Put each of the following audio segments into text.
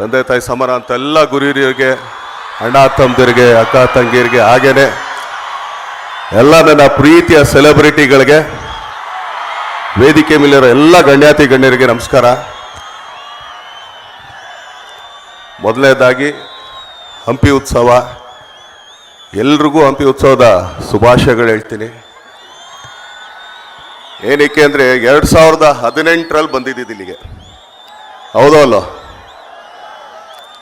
ತಂದೆ ತಾಯಿ ಸಮಾನ ಅಂತ ಎಲ್ಲ ಗುರಿಯರಿಗೆ ಅಣ್ಣ ತಮ್ಮದಿರಿಗೆ, ಅಕ್ಕ ತಂಗಿಯರಿಗೆ ಹಾಗೇನೆ ಎಲ್ಲ ನನ್ನ ಪ್ರೀತಿಯ ಸೆಲೆಬ್ರಿಟಿಗಳಿಗೆ, ವೇದಿಕೆ ಮೇಲಿರೋ ಎಲ್ಲ ಗಣ್ಯಾತಿ ಗಣ್ಯರಿಗೆ ನಮಸ್ಕಾರ. ಮೊದಲನೇದಾಗಿ ಹಂಪಿ ಉತ್ಸವ. ಎಲ್ರಿಗೂ ಹಂಪಿ ಉತ್ಸವದ ಶುಭಾಶಯಗಳು ಹೇಳ್ತೀನಿ. ಏನಕ್ಕೆ ಅಂದರೆ ಎರಡು ಸಾವಿರದ ಹದಿನೆಂಟರಲ್ಲಿ ಬಂದಿದ್ದಿದ್ದು ಇಲ್ಲಿಗೆ. ಹೌದೋ ಅಲ್ಲೋ?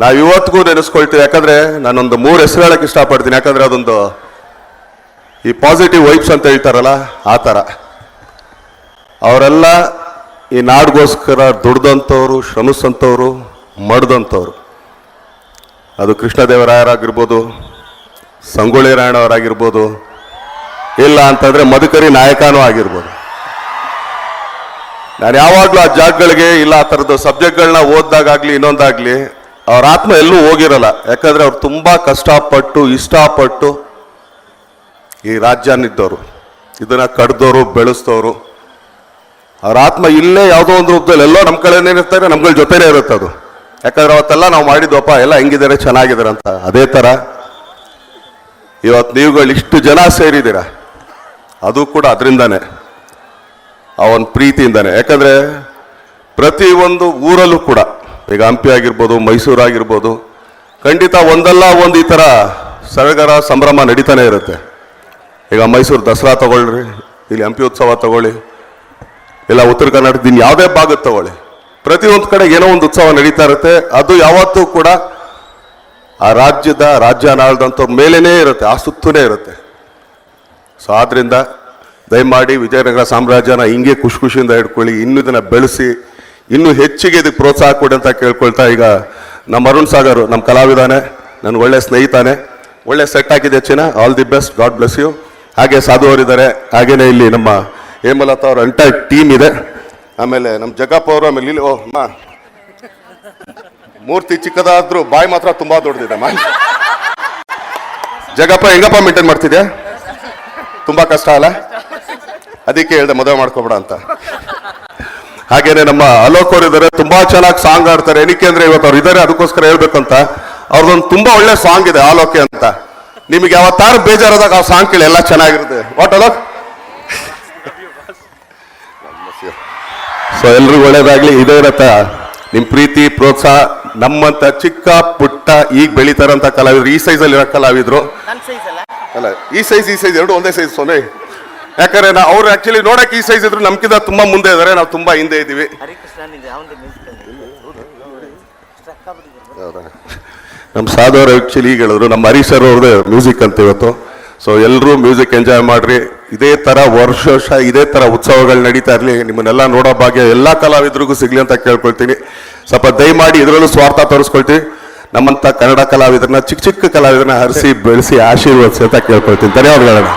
ನಾವು ಇವತ್ತಿಗೂ ನೆನೆಸ್ಕೊಳ್ತೀವಿ. ಯಾಕಂದ್ರೆ ನಾನೊಂದು ಮೂರು ಹೆಸರು ಹೇಳಕ್ಕೆ ಇಷ್ಟಪಡ್ತೀನಿ. ಯಾಕಂದ್ರೆ ಅದೊಂದು ಈ ಪಾಸಿಟಿವ್ ವೈಬ್ಸ್ ಅಂತ ಹೇಳ್ತಾರಲ್ಲ, ಆ ಥರ. ಅವರೆಲ್ಲ ಈ ನಾಡಿಗೋಸ್ಕರ ದುಡ್ದಂಥವ್ರು ಶ್ರಮಿಸಂಥವ್ರು ಮಡ್ದಂಥವ್ರು. ಅದು ಕೃಷ್ಣದೇವರಾಯರಾಗಿರ್ಬೋದು ಸಂಗೊಳ್ಳಿ ರಾಯಣ್ಣವರಾಗಿರ್ಬೋದು ಇಲ್ಲ ಅಂತಂದರೆ ಮಧುಕರಿ ನಾಯಕನೂ ಆಗಿರ್ಬೋದು. ನಾನು ಯಾವಾಗಲೂ ಆ ಜಾಗಗಳಿಗೆ ಇಲ್ಲ ಆ ಥರದ್ದು ಸಬ್ಜೆಕ್ಟ್ಗಳನ್ನ ಓದ್ದಾಗಲಿ ಇನ್ನೊಂದಾಗ್ಲಿ ಅವ್ರ ಆತ್ಮ ಎಲ್ಲೂ ಹೋಗಿರಲ್ಲ. ಯಾಕಂದ್ರೆ ಅವ್ರು ತುಂಬಾ ಕಷ್ಟಪಟ್ಟು, ಇಷ್ಟಪಟ್ಟು ಈ ರಾಜ್ಯನಿದ್ದವರು. ಇದನ್ನು ಕಡ್ದವರು ಬೆಳೆಸ್ತವ್ರು. ಅವ್ರ ಆತ್ಮ ಇಲ್ಲೇ ಯಾವುದೋ ಒಂದು ರೂಪದಲ್ಲಿ ಎಲ್ಲೋ ನಮ್ಮ ಕಡೆನೇ ಇರ್ತಾರೆ, ನಮ್ಗಳ ಜೊತೆನೇ ಇರುತ್ತೆ ಅದು. ಯಾಕಂದ್ರೆ ಅವತ್ತೆಲ್ಲ ನಾವು ಮಾಡಿದ್ವಪ್ಪ ಎಲ್ಲ ಹೆಂಗಿದ್ದಾರೆ, ಚೆನ್ನಾಗಿದ್ದಾರೆ ಅಂತ. ಅದೇ ಥರ ಇವತ್ತು ನೀವುಗಳು ಇಷ್ಟು ಜನ ಸೇರಿದ್ದೀರ? ಅದು ಕೂಡ ಅದರಿಂದನೇ. ಒಂದು ಪ್ರೀತಿಯಿಂದಾನೆ. ಯಾಕಂದ್ರೆ ಒಂದು ಊರಲ್ಲೂ ಕೂಡ ಈಗ ಹಂಪಿ ಆಗಿರ್ಬೋದು, ಮೈಸೂರು ಆಗಿರ್ಬೋದು, ಖಂಡಿತ ಒಂದಲ್ಲ ಒಂದು ಈ ಥರ ಸಡಗರ ಸಂಭ್ರಮ ನಡೀತಾನೆ ಇರುತ್ತೆ. ಈಗ ಮೈಸೂರು ದಸರಾ ತಗೊಳ್ರಿ, ಇಲ್ಲಿ ಹಂಪಿ ಉತ್ಸವ ತಗೊಳ್ಳಿ, ಇಲ್ಲ ಉತ್ತರ ಕರ್ನಾಟಕದ ಯಾವುದೇ ಭಾಗದ ತಗೊಳ್ಳಿ. ಪ್ರತಿಯೊಂದು ಕಡೆ ಏನೋ ಒಂದು ಉತ್ಸವ ನಡೀತಾ ಇರುತ್ತೆ, ಅದು ಯಾವತ್ತೂ ಕೂಡ ಆ ರಾಜ್ಯದ ರಾಜ್ಯ ನಾಳದಂಥವ್ರ ಮೇಲೇ ಇರುತ್ತೆ, ಆ ಸುತ್ತೂನೇ ಇರುತ್ತೆ. ಸೊ ಆದ್ದರಿಂದ ದಯಮಾಡಿ ವಿಜಯನಗರ ಸಾಮ್ರಾಜ್ಯನ ಹಿಂಗೆ ಖುಷಿ ಖುಷಿಯಿಂದ ಹಿಡ್ಕೊಳ್ಳಿ, ಇನ್ನೂ ಇದನ್ನು ಬೆಳೆಸಿ ಇನ್ನೂ ಹೆಚ್ಚಿಗೆ ಇದಕ್ಕೆ ಪ್ರೋತ್ಸಾಹ ಕೊಡಿ ಅಂತ ಕೇಳ್ಕೊಳ್ತಾ ಈಗ ನಮ್ಮ ಅರುಣ್ ಸಾಗರ್, ನಮ್ಮ ಕಲಾವಿದಾನೆ ನನ್ನ ಒಳ್ಳೆ ಸ್ನೇಹಿತಾನೆ. ಒಳ್ಳೆ ಸೆಟ್ ಆಗಿದೆ ಚಿನ್ನ? All the best God bless you ಹಾಗೆ ಸಾಧು ಅವರಿದ್ದಾರೆ. ಹಾಗೆಯೇ ಇಲ್ಲಿ ನಮ್ಮ ಹೇಮಲತಾ ಅವ್ರ ಎಂಟೈರ್ ಟೀಮ್ ಇದೆ. ಆಮೇಲೆ ನಮ್ಮ ಜಗಪ್ಪ ಅವರು, ಆಮೇಲೆ ಇಲ್ಲಿ ಓ, ಅಮ್ಮ. ಮೂರ್ತಿ ಚಿಕ್ಕದಾದ್ರೂ ಬಾಯಿ ಮಾತ್ರ ತುಂಬ ದೊಡ್ಡದಿದೆ, ಅಮ್ಮ. ಜಗಪ್ಪ, ಹೆಂಗಪ್ಪ ಮೇಂಟೈನ್ ಮಾಡ್ತಿದ್ಯಾ? ತುಂಬ ಕಷ್ಟ ಅಲ್ಲ? ಅದಕ್ಕೆ ಹೇಳ್ದೆ ಮದುವೆ ಮಾಡ್ಕೊಬೇಡ ಅಂತ. ಹಾಗೇನೆ ನಮ್ಮ ಅಲೋಕ್ ಅವರು ಇದ್ದಾರೆ ತುಂಬಾ ಚೆನ್ನಾಗಿ ಸಾಂಗ್ ಆಡ್ತಾರೆ ಏನಕ್ಕೆ ಅಂದ್ರೆ ಇವತ್ತು ಅವ್ರು ಇದ್ದಾರೆ ಅದಕ್ಕೋಸ್ಕರ ಹೇಳ್ಬೇಕು ಅಂತ ಅವ್ರದ್ದೊಂದು ತುಂಬಾ ಒಳ್ಳೆ ಸಾಂಗ್ ಇದೆ ಆಲೋಕೆ ಅಂತ. ನಿಮಗೆ ಯಾವತ್ತಾರು ಬೇಜಾರಾದಾಗ ಆ ಸಾಂಗ್ ಕೇಳಿ ಎಲ್ಲ ಚೆನ್ನಾಗಿರುತ್ತೆ. ವಾಟ್ ಅಲೋಕ್? ಸೊ ಎಲ್ರಿಗೂ ಒಳ್ಳೇದಾಗ್ಲಿ ಇದೇ ಇರತ್ತ ನಿಮ್ ಪ್ರೀತಿ ಪ್ರೋತ್ಸಾಹ ನಮ್ಮಂತ ಚಿಕ್ಕ ಪುಟ್ಟ ಈಗ ಬೆಳಿತಾರಂತ ಕಲಾವಿದ್ರು ಈ ಸೈಜ್ ಅಲ್ಲಿ ಇರೋ ಕಲಾವಿದ್ರು. ಅಲ್ಲ? ಅಲ್ಲ ಈ ಸೈಜ್ ಈ ಸೈಜ್ ಎರಡು ಒಂದೇ ಸೈಜ್ ಸೊನೆ? ಯಾಕಂದ್ರೆ ನಾವು ಅವ್ರು ಆಕ್ಚುಲಿ ನೋಡಕ್ಕೆ ಈ ಸೈಜ್ ಇದ್ರು ನಮ್ಗಿಂತ ತುಂಬಾ ಮುಂದೆ ಇದಾರೆ ನಾವು ತುಂಬಾ ಹಿಂದೆ ಮ್ಯೂಸಿಕ್ ನಮ್ಮ ಸಾಧು ಆ್ಯಕ್ಚುಲಿ ಆಕ್ಚುಲಿ ಈಗ ಹೇಳಿದ್ರು ನಮ್ಮ ಹರೀಶ್ ಸರ್ ಅವ್ರದ್ದು ಮ್ಯೂಸಿಕ್ ಅಂತ ಇವತ್ತು. ಸೊ ಎಲ್ಲರೂ ಮ್ಯೂಸಿಕ್ ಎಂಜಾಯ್ ಮಾಡ್ರಿ. ಇದೇ ತರ ವರ್ಷ ವರ್ಷ ಇದೇ ತರ ಉತ್ಸವಗಳು ನಡೀತಾ ಇರಲಿ ನಿಮ್ಮನ್ನೆಲ್ಲ ನೋಡೋ ಭಾಗ್ಯ ಎಲ್ಲ ಕಲಾವಿದರಿಗೂ ಸಿಗ್ಲಿ ಅಂತ ಕೇಳ್ಕೊಳ್ತೀನಿ. ಸ್ವಲ್ಪ ದಯಮಾಡಿ ಇದರಲ್ಲೂ ಸ್ವಾರ್ಥ ತೋರಿಸ್ಕೊಳ್ತೀವಿ. ನಮ್ಮಂತ ಕನ್ನಡ ಕಲಾವಿದರನ್ನ ಚಿಕ್ಕ ಚಿಕ್ಕ ಕಲಾವಿದರನ್ನ ಹರಿಸಿ ಬೆಳೆಸಿ ಆಶೀರ್ವದಿಸಿ ಅಂತ ಕೇಳ್ಕೊಳ್ತೀನಿ. ಧನ್ಯವಾದಗಳನ್ನ